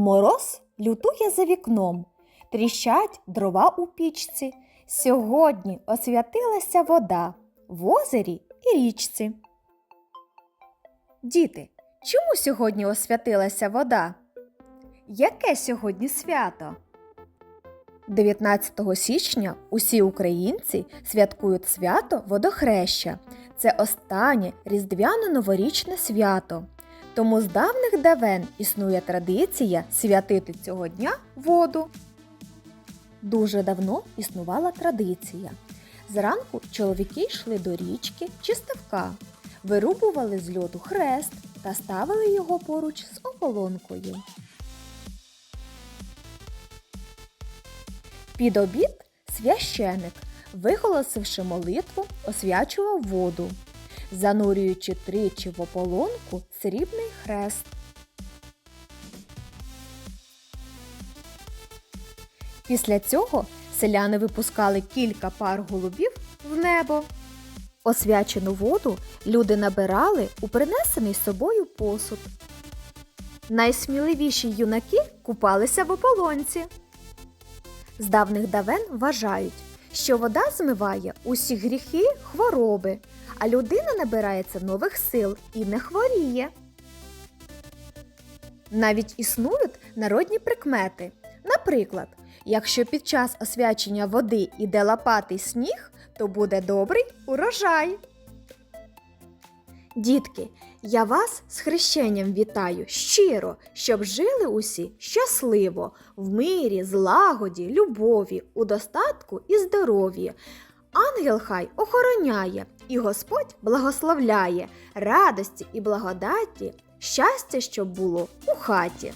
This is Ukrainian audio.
Мороз лютує за вікном, тріщать дрова у пічці. Сьогодні освятилася вода в озері і річці. Діти, чому сьогодні освятилася вода? Яке сьогодні свято? 19 січня усі українці святкують свято водохреща. Це останнє різдвяно-новорічне свято. Тому з давних давен існує традиція святити цього дня воду. Дуже давно існувала традиція. Зранку чоловіки йшли до річки чи ставка, вирубували з льоду хрест та ставили його поруч з ополонкою. Під обід священик, виголосивши молитву, освячував воду, занурюючи тричі в ополонку срібний хрест. Після цього селяни випускали кілька пар голубів в небо. Освячену воду люди набирали у принесений собою посуд. Найсміливіші юнаки купалися в ополонці. З давних давен вважають, що вода змиває усі гріхи, хвороби, а людина набирається нових сил і не хворіє. Навіть існують народні прикмети. Наприклад, якщо під час освячення води іде лопатий сніг, то буде добрий урожай. Дітки, я вас з хрещенням вітаю щиро, щоб жили усі щасливо, в мирі, злагоді, любові, у достатку і здоров'ї. Ангел хай охороняє, і Господь благословляє радості і благодаті, щастя, щоб було у хаті.